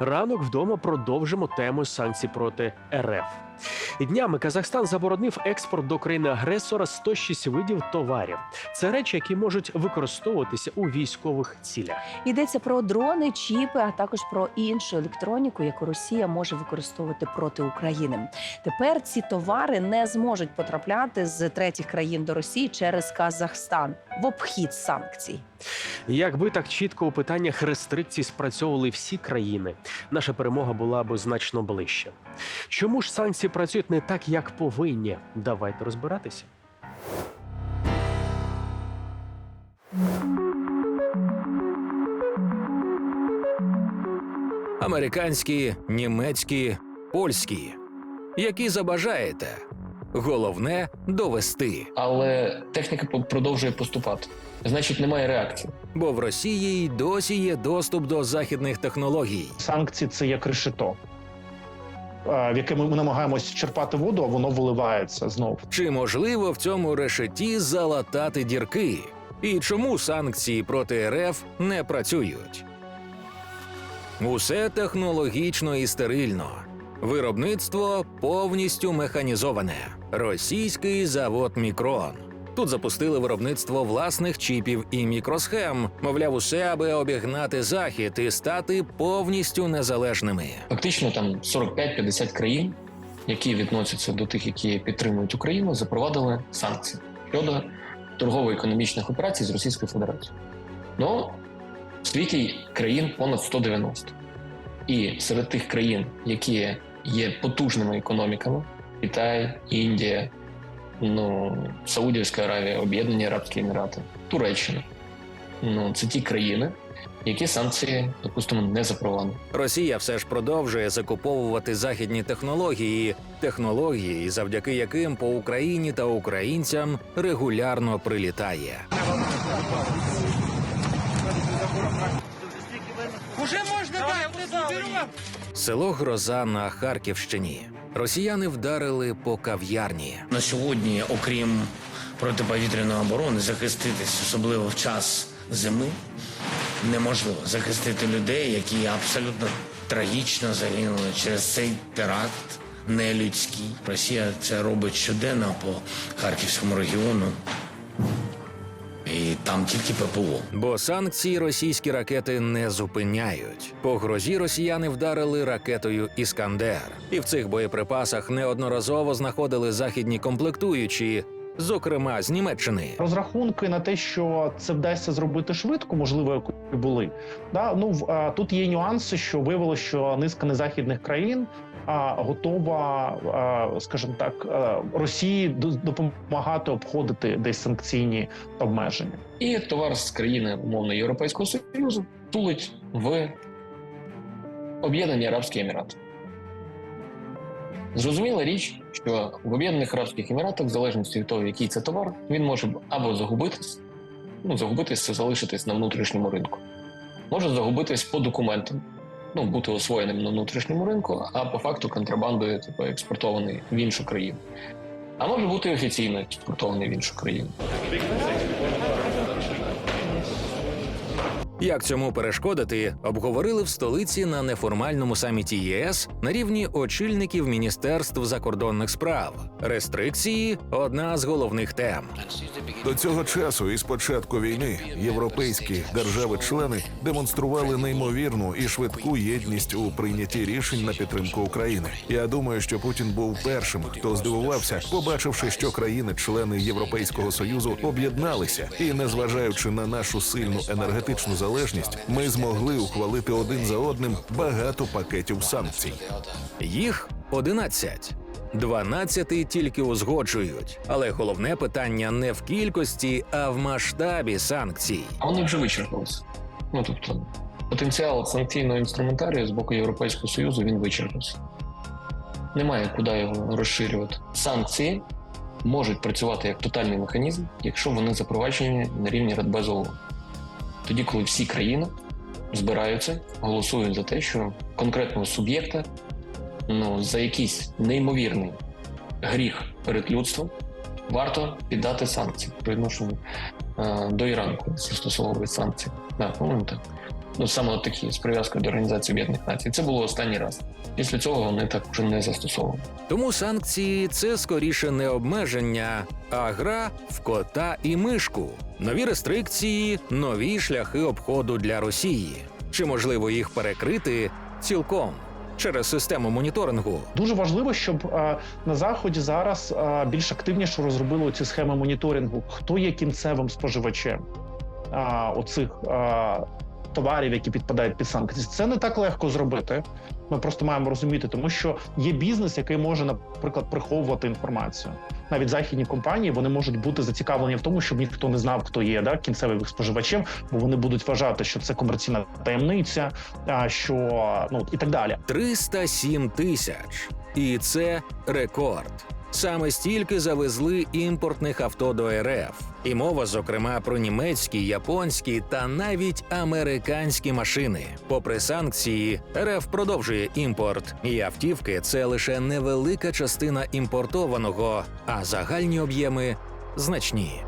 Ранок вдома продовжимо тему санкцій проти РФ. Днями Казахстан заборонив експорт до країни-агресора 106 видів товарів. Це речі, які можуть використовуватися у військових цілях. Йдеться про дрони, чіпи, а також про іншу електроніку, яку Росія може використовувати проти України. Тепер ці товари не зможуть потрапляти з третіх країн до Росії через Казахстан в обхід санкцій. Якби так чітко у питаннях рестрикцій спрацьовували всі країни, наша перемога була б значно ближче. Чому ж санкції працюють не так, як повинні? Давайте розбиратися. американські, німецькі, польські. Які забажаєте. Головне довести, але техніка продовжує поступати. Значить, немає реакції. бо в Росії й досі є доступ до західних технологій. санкції це як решето, в яке ми намагаємося черпати воду, а воно виливається знов. Чи можливо в цьому решеті залатати дірки? І чому санкції проти РФ не працюють? Усе технологічно і стерильно. Виробництво повністю механізоване. Російський завод Мікрон. Тут запустили виробництво власних чіпів і мікросхем, мовляв, усе аби обігнати захід і стати повністю незалежними. Фактично, там 45-50 країн, які відносяться до тих, які підтримують Україну, запровадили санкції щодо торгово-економічних операцій з Російською Федерацією. Ну, в світі країн понад 190. І серед тих країн, які є потужними економіками: Китай, Індія, ну, Саудівська Аравія, Об'єднані Арабські Емірати, Туреччина. Ну, це ті країни, які санкції, допустимо, не запровадили. Росія все ж продовжує закуповувати західні технології, технології, завдяки яким по Україні та українцям регулярно прилітає. Уже можна Село Гроза на Харківщині. Росіяни вдарили по кав'ярні. На сьогодні, окрім протиповітряної оборони, захиститись, особливо в час зими, неможливо захистити людей, які абсолютно трагічно загинули через цей теракт нелюдський. Росія це робить щоденно по харківському регіону. І там тільки ППО. Бо санкції російські ракети не зупиняють. По грозі росіяни вдарили ракетою Іскандер, і в цих боєприпасах неодноразово знаходили західні комплектуючі, зокрема з Німеччини. Розрахунки на те, що це вдасться зробити швидко, можливо, як були. Да? Ну в- а, тут є нюанси, що виявилося, що низка незахідних країн готова, а, скажімо так, Росії допомагати обходити десь санкційні обмеження. І товар з країни умовно Європейського Союзу тулить в Об'єднані Арабські Емірати. Зрозуміла річ, що в Об'єднаних Арабських Еміратах, в залежності від того, який це товар, він може або загубитись, ну загубитись це залишитись на внутрішньому ринку, може загубитись по документам, ну бути освоєним на внутрішньому ринку, а по факту контрабандою типу, експортований в іншу країну. А може бути офіційно експортований в іншу країну. Як цьому перешкодити, обговорили в столиці на неформальному саміті ЄС на рівні очільників міністерств закордонних справ. Рестрикції одна з головних тем. До цього часу, із початку війни, європейські держави-члени демонстрували неймовірну і швидку єдність у прийнятті рішень на підтримку України. Я думаю, що Путін був першим, хто здивувався, побачивши, що країни-члени Європейського союзу об'єдналися, і незважаючи на нашу сильну енергетичну залежність, ми змогли ухвалити один за одним багато пакетів санкцій. Їх 11. 12 тільки узгоджують. Але головне питання не в кількості, а в масштабі санкцій. А вони вже вичерпалися. Ну тобто, потенціал санкційного інструментарію з боку Європейського Союзу він вичерпався. Немає куди його розширювати. Санкції можуть працювати як тотальний механізм, якщо вони запроваджені на рівні Радбезу ООН. Тоді, коли всі країни збираються, голосують за те, що конкретного суб'єкта ну, за якийсь неймовірний гріх перед людством варто піддати санкції по відношенню е, до Ірану, коли застосовували санкції. Да, так. Ну саме от такі з прив'язкою до Організації Об'єднаних Націй. Це було останній раз. Після цього вони так вже не застосовували. Тому санкції це скоріше не обмеження, а гра в кота і мишку. Нові рестрикції, нові шляхи обходу для Росії. Чи можливо їх перекрити цілком через систему моніторингу? Дуже важливо, щоб е, на заході зараз е, більш активніше розробили ці схеми моніторингу. Хто є кінцевим споживачем е, оцих е, товарів, які підпадають під санкції. Це не так легко зробити. Ми просто маємо розуміти, тому що є бізнес, який може, наприклад, приховувати інформацію. Навіть західні компанії вони можуть бути зацікавлені в тому, щоб ніхто не знав, хто є да, кінцевим споживачем, бо вони будуть вважати, що це комерційна таємниця, що ну і так далі. 307 тисяч. І це рекорд. Саме стільки завезли імпортних авто до РФ. І мова, зокрема, про німецькі, японські та навіть американські машини. Попри санкції, РФ продовжує імпорт, і автівки це лише невелика частина імпортованого, а загальні об'єми значні.